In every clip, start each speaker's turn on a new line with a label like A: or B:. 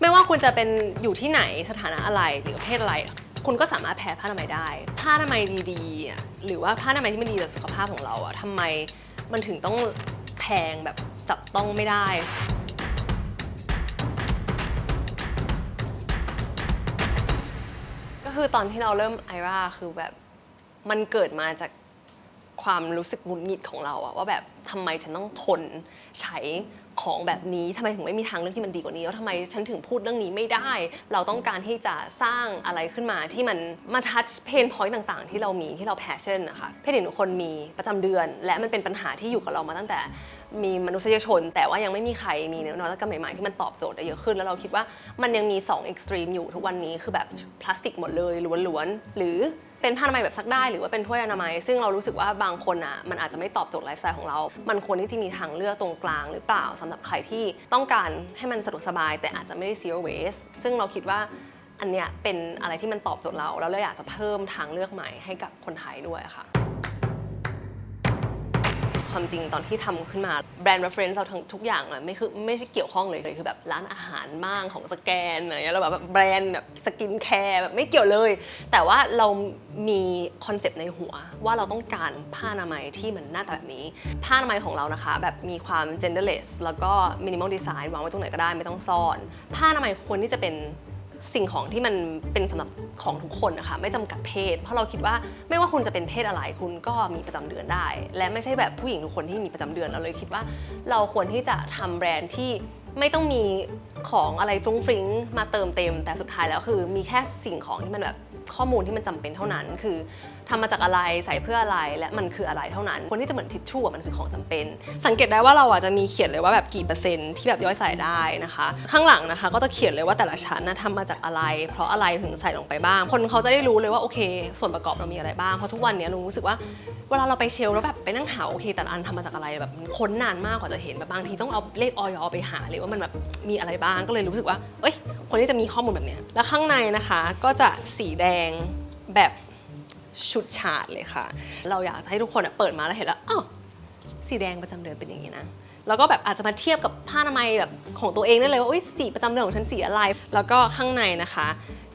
A: ไม่ว่าคุณจะเป็นอยู่ที่ไหนสถานะอะไรหรือเภทอะไร คุณก็สามารถแพ้ผ้าอนามัยได้ ผ้าอนามัยดีๆ หรือว่าผ้าอนามัยที่มันดีต่อสุขภาพของเราอะทำไมมันถึงต้องแพงแบบจับต้องไม่ได้ก็คือตอนที่เราเริ่มไอราคือแบบมันเกิดมาจาก ความรู้สึกหงุดหงิดของเราอะว่าแบบทำไมฉันต้องทนใช้ของแบบนี้ทำไมถึงไม่มีทางเลือกที่มันดีกว่านี้แล้วทำไมฉันถึงพูดเรื่องนี้ไม่ได้ เราต้องการที่จะสร้างอะไรขึ้นมาที่มันมาทัชเพนพอยต์ต่างๆ ที่เรามีที่เราแพชชั่นนะคะเพศหญิงทุกคนมีประจำเดือน และมันเป็นปัญหาที่อยู่กับเรามาตั้งแต่มีมนุษยชน แต่ว่ายังไม่มีใครมีนวัตกรรมใหม่ๆที่มันตอบโจทย์ได้เยอะขึ้น แล้วเราคิดว่ามันยังมี2เอ็กซ์ตรีมอยู่ทุกวันนี้คือแบบพลาสติกหมดเลยล้วนๆหรือ เป็นผ้าอนามัยแบบซักได้หรือว่าเป็นถ้วยอนามัย ซึ่งเรารู้สึกว่าบางคนอะมันอาจจะไม่ตอบโจทย์ไลฟ์สไตล์ของเรา มันควรที่จะมีทางเลือกตรงกลางหรือเปล่าสำหรับใครที่ต้องการให้มันสะดวกสบาย แต่อาจจะไม่ได้ zero waste ซึ่งเราคิดว่าอันเนี้ยเป็นอะไรที่มันตอบโจทย์เรา แล้วเราอยากจะเพิ่มทางเลือกใหม่ให้กับคนไทยด้วยค่ะ ความจริงตอนที่ทำขึ้นมาแบรนด์ reference เราทั้งทุกอย่างอะไม่คือไม่ใช่เกี่ยวข้องเลยคือแบบร้านอาหารบ้างของสแกนอะไรเงี้ยแล้วแบบแบรนด์แบบสกินแคร์แบบไม่เกี่ยวเลย แต่ว่าเรามีคอนเซปต์ในหัวว่าเราต้องการผ้าอนามัยที่มันหน้าตาแบบนี้ ผ้าอนามัยของเรานะคะ แบบมีความ genderless แล้วก็ minimal design วางไว้ตรงไหนก็ได้ไม่ต้องซ่อน ผ้าอนามัยควรที่จะเป็น สิ่งของที่มันเป็นสำหรับของทุกคนนะคะไม่จำกัดเพศ เพราะเราคิดว่าไม่ว่าคุณจะเป็นเพศอะไรคุณก็มีประจำเดือนได้ และไม่ใช่แบบผู้หญิงทุกคนที่มีประจำเดือนเราเลยคิดว่า เราควรที่จะทำแบรนด์ที่ไม่ต้องมีของอะไรฟรุ้งฟริ้งมาเติมเต็ม แต่สุดท้ายแล้วคือมีแค่สิ่งของที่มันแบบ ข้อมูลที่มันจำเป็นเท่านั้น คือทำมาจากอะไรใส่เพื่ออะไรและมันคืออะไรเท่านั้น คนที่จะเหมือนทิชชู่อะมันคือของจำเป็น สังเกตได้ว่าเราอะจะมีเขียนเลยว่าแบบกี่เปอร์เซ็นต์ที่แบบย่อยใส่ได้นะคะ ข้างหลังนะคะ ก็จะเขียนเลยว่าแต่ละชั้นนะทำมาจากอะไร เพราะอะไรถึงใส่ลงไปบ้าง คนเขาจะได้รู้เลยว่าโอเค ส่วนประกอบเรามีอะไรบ้างเพราะทุกวันเนี้ยลุงรู้สึกว่าเวลาเราไปเชลฟ์แล้วแบบไปนั่งหาโอเค แต่ละอันทำมาจากอะไรแบบมันค้นนานมากกว่าจะเห็นแบบบางทีต้องเอาเลขออยไปหาเลยว่ามันแบบมีอะไรบ้างก็เลยรู้สึกว่าเอ้ย คนที่จะมีข้อมูลแบบเนี้ยแล้วข้างในนะคะก็จะสีแดงแบบชุดฉาดเลยค่ะ เราอยากจะให้ทุกคนเปิดมาแล้วเห็นแล้วอ้าวสีแดงประจำเดือนเป็นอย่างนี้นะแล้วก็แบบอาจจะมาเทียบกับผ้าอนามัยแบบของตัวเองได้เลยว่าอุ้ยสีประจำเดือนของฉันสีอะไร แล้วก็ข้างในนะคะ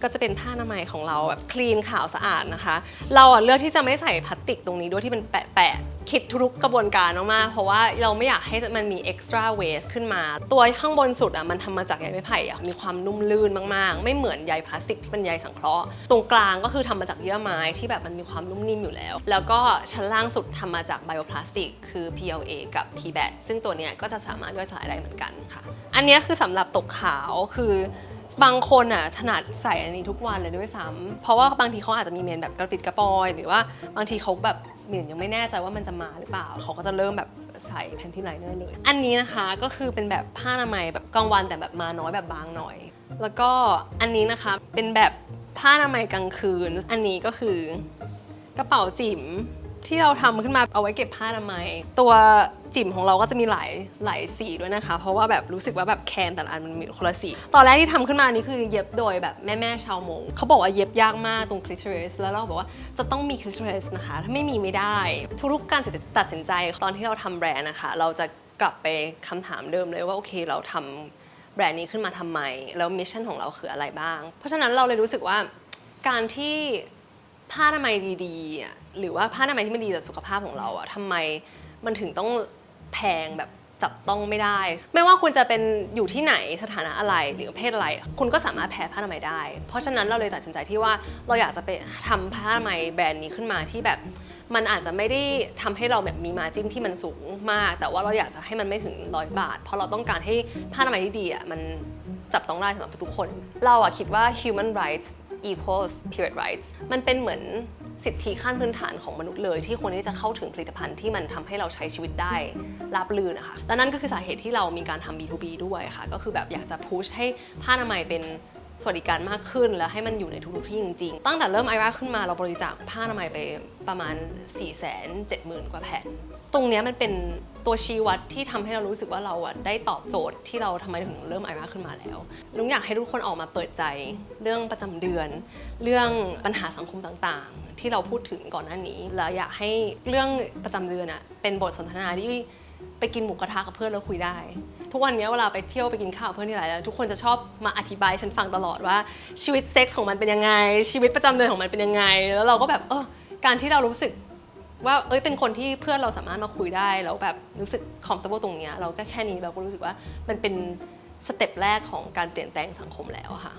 A: ก็จะเป็นผ้าอนามัยของเราแบบคลีนขาวสะอาดนะคะ เราอะเลือกที่จะไม่ใส่พลาสติกตรงนี้ด้วยที่มันแปะๆคิดทุกกระบวนการมากๆเพราะว่าเราไม่อยากให้มันมี extra waste ขึ้นมา ตัวข้างบนสุดอะมันทำมาจากใยไม้ไผ่อะมีความนุ่มลื่นมากๆ ไม่เหมือนใยพลาสติกที่เป็นใยสังเคราะห์ ตรงกลางก็คือทำมาจากเยื่อไม้ที่แบบมันมีความนุ่มนิ่มอยู่แล้ว แล้วก็ชั้นล่างสุดทำมาจากไบโอพลาสติกคือ PLA กับ PBAT ซึ่งตัวเนี้ยก็จะสามารถย่อยสลายได้เหมือนกันค่ะ อันนี้คือสำหรับตกขาวคือ บางคนอะถนัดใส่อันนี้ทุกวันเลยด้วยซ้ำเพราะว่าบางทีเขาอาจจะมีเมนแบบกระปิดกระปอย หรือว่าบางทีเขาแบบเหมือนยังไม่แน่ใจว่ามันจะมาหรือเปล่า เขาก็จะเริ่มแบบใส่แพนที่ไลเนอร์เลย อันนี้นะคะก็คือเป็นแบบผ้าอนามัยแบบกลางวันแต่แบบมาน้อยแบบบางหน่อย แล้วก็อันนี้นะคะเป็นแบบผ้าอนามัยกลางคืน อันนี้ก็คือกระเป๋าจิ๋มที่เราทำขึ้นมาเอาไว้เก็บผ้าอนามัยตัว จิ๋มของเราก็จะมีหลายหลายสีด้วยนะคะ เพราะว่าแบบรู้สึกว่าแบบแคนแต่ละอันมันมีคนละสี ตอนแรกที่ทำขึ้นมานี่คือเย็บโดยแบบแม่แม่ชาวมงเขาบอกว่าเย็บยากมากตรงคลิ t อ r สแล้วเราบอกว่าจะต้องมีคลิ t อ r สนะคะ ถ้าไม่มีไม่ได้ ทุกๆการตัดสินใจตอนที่เราทำแบรนด์นะคะ เราจะกลับไปคำถามเดิมเลยว่าโอเคเราทำแบรนด์นี้ขึ้นมาทำไม แล้วมิชชั่นของเราคืออะไรบ้าง เพราะฉะนั้นเราเลยรู้สึกว่าการที่ผ้าอนามัยดีๆ หรือว่าผ้าอนามัยที่มันดีต่อสุขภาพของเราอะทำไมมันถึงต้อง แพงแบบจับต้องไม่ได้ ไม่ว่าคุณจะเป็นอยู่ที่ไหนสถานะอะไรหรือเพศอะไร คุณก็สามารถแพ้ผ้าอนามัยได้ เพราะฉะนั้นเราเลยตัดสินใจที่ว่าเราอยากจะไปทำผ้าอนามัยแบรนด์นี้ขึ้นมาที่แบบมันอาจจะไม่ได้ทำให้เราแบบมีมาจิ้มที่มันสูงมาก แต่ว่าเราอยากจะให้มันไม่ถึงร้อยบาท เพราะเราต้องการให้ผ้าอนามัยที่ดีอะมันจับต้องได้สำหรับทุกๆคน เราอะคิดว่า human rights equals period rights มันเป็นเหมือน สิทธิขั้นพื้นฐานของมนุษย์เลย ที่ควรที่จะเข้าถึงผลิตภัณฑ์ที่มันทำให้เราใช้ชีวิตได้ราบรื่นนะคะและนั่นก็คือสาเหตุที่เรามีการทำ B2B ด้วยค่ะ ก็คือแบบอยากจะพุชให้ผ้าอนามัยเป็น สวัสดิการมากขึ้นและให้มันอยู่ในทุกๆที่จริง ๆ ตั้งแต่เริ่มไอราขึ้นมาเราบริจาคผ้าอนามัยไปประมาณ 4 7 0 0 0 0 กว่าแผ่น ตรงนี้มันเป็นตัวชี้วัดที่ทำให้เรารู้สึกว่าเราอะได้ตอบโจทย์ที่เราทำไมถึงเริ่มไอราขึ้นมาแล้วลุงอยากให้ทุกคนออกมาเปิดใจ เรื่องประจำเดือน เรื่องปัญหาสังคมต่างๆ ที่เราพูดถึงก่อนหน้านี้ แล้วอยากให้เรื่องประจำเดือนอะเป็นบทสนทนาที่ ไปกินหมูกระทะกับเพื่อนแล้วคุยได้ ทุกวันนี้เวลาไปเที่ยวไปกินข้าวกับเพื่อนที่ไหนแล้วทุกคนจะชอบมาอธิบายฉันฟังตลอดว่าชีวิตเซ็กส์ของมันเป็นยังไง ชีวิตประจำเดือนของมันเป็นยังไง แล้วเราก็แบบเออการที่เรารู้สึกว่าเอ้ยเป็นคนที่เพื่อนเราสามารถมาคุยได้แล้วแบบรู้สึก comfortable ตรงเนี้ยเราก็แค่นี้เราก็รู้สึกว่ามันเป็นสเต็ปแรกของการเปลี่ยนแปลงสังคมแล้วค่ะ